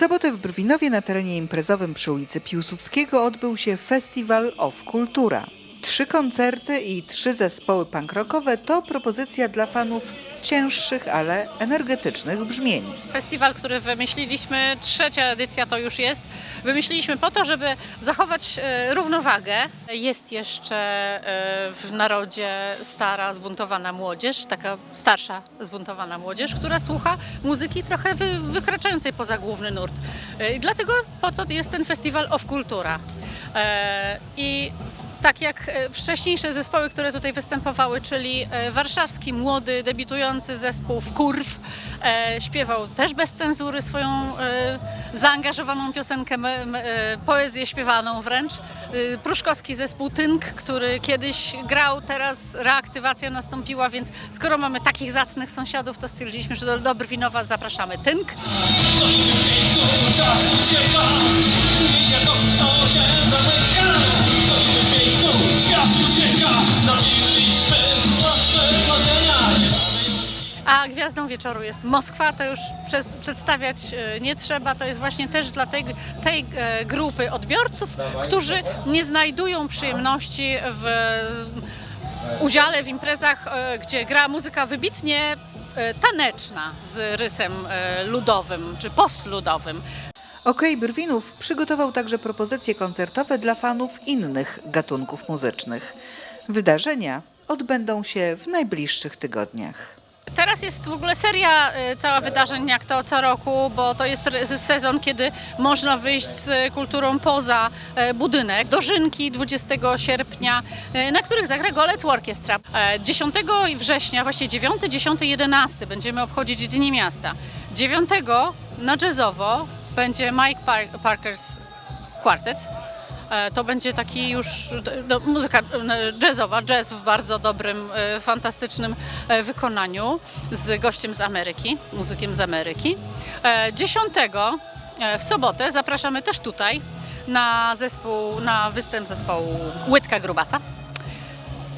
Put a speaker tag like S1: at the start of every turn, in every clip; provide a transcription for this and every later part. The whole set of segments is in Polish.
S1: sobotę w Brwinowie na terenie imprezowym przy ulicy Piłsudskiego odbył się Festival of Kultura. Trzy koncerty i trzy zespoły punk rockowe to propozycja dla fanów cięższych, ale energetycznych brzmień.
S2: Festiwal, który wymyśliliśmy, trzecia edycja to już jest, wymyśliliśmy po to, żeby zachować e, równowagę. Jest jeszcze e, w narodzie stara, zbuntowana młodzież, taka starsza, zbuntowana młodzież, która słucha muzyki trochę wy, wykraczającej poza główny nurt. E, dlatego po to jest ten festiwal of kultura. I tak jak e, wcześniejsze zespoły, które tutaj występowały, czyli e, warszawski młody, debiutujący zespół Kurw, e, śpiewał też bez cenzury swoją zaangażowaną piosenkę, poezję śpiewaną wręcz. Pruszkowski zespół Tynk, który kiedyś grał, teraz reaktywacja nastąpiła, więc skoro mamy takich zacnych sąsiadów, to stwierdziliśmy, że do, Brwinowa zapraszamy Tynk.
S3: Czas ucieka, czyli kto się zamyka
S2: A gwiazdą wieczoru jest Moskwa, to już przez, przedstawiać e, nie trzeba, to jest właśnie też dla tej, tej e, grupy odbiorców, którzy nie znajdują przyjemności w udziale w imprezach, e, gdzie gra muzyka wybitnie taneczna z rysem ludowym czy postludowym.
S1: Okej Brwinów przygotował także propozycje koncertowe dla fanów innych gatunków muzycznych. Wydarzenia odbędą się w najbliższych tygodniach.
S2: Teraz jest w ogóle seria y, cała wydarzeń, jak to co roku, bo to jest sezon, kiedy można wyjść z kulturą poza e, budynek. Dożynki 20 sierpnia, e, na których zagra Golec Orkiestra. E, 10 września, właśnie 9, 10, 11 będziemy obchodzić Dni Miasta. 9 na jazzowo będzie Mike Par- Parker's Quartet. E, To będzie taki już no, muzyka e, jazzowa, jazz w bardzo dobrym, e, fantastycznym wykonaniu z gościem z Ameryki, muzykiem z Ameryki. E, 10 e, w sobotę zapraszamy też tutaj na zespół, na występ zespołu Łydka Grubasa.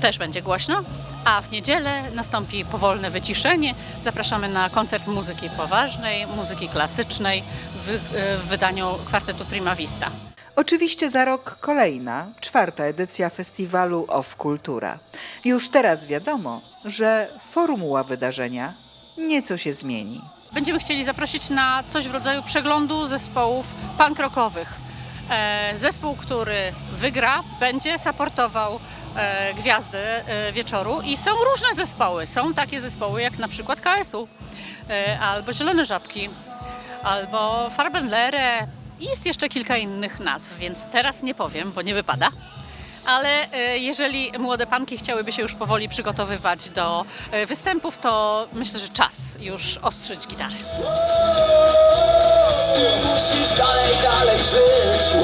S2: Też będzie głośno. A w niedzielę nastąpi powolne wyciszenie. Zapraszamy na koncert muzyki poważnej, muzyki klasycznej w, w wydaniu kwartetu Prima Vista.
S1: Oczywiście za rok kolejna, czwarta edycja festiwalu Of Kultura. Już teraz wiadomo, że formuła wydarzenia nieco się zmieni.
S2: Będziemy chcieli zaprosić na coś w rodzaju przeglądu zespołów punk rockowych. E, Zespół, który wygra, będzie supportował e, gwiazdy e, wieczoru i są różne zespoły. Są takie zespoły jak na przykład KSU, albo Zielone Żabki, albo Farbenlere i jest jeszcze kilka innych nazw, więc teraz nie powiem, bo nie wypada. Ale e, jeżeli młode panki chciałyby się już powoli przygotowywać do e, występów, to myślę, że czas już ostrzyć gitary.
S3: Musisz dalej, dalej żyć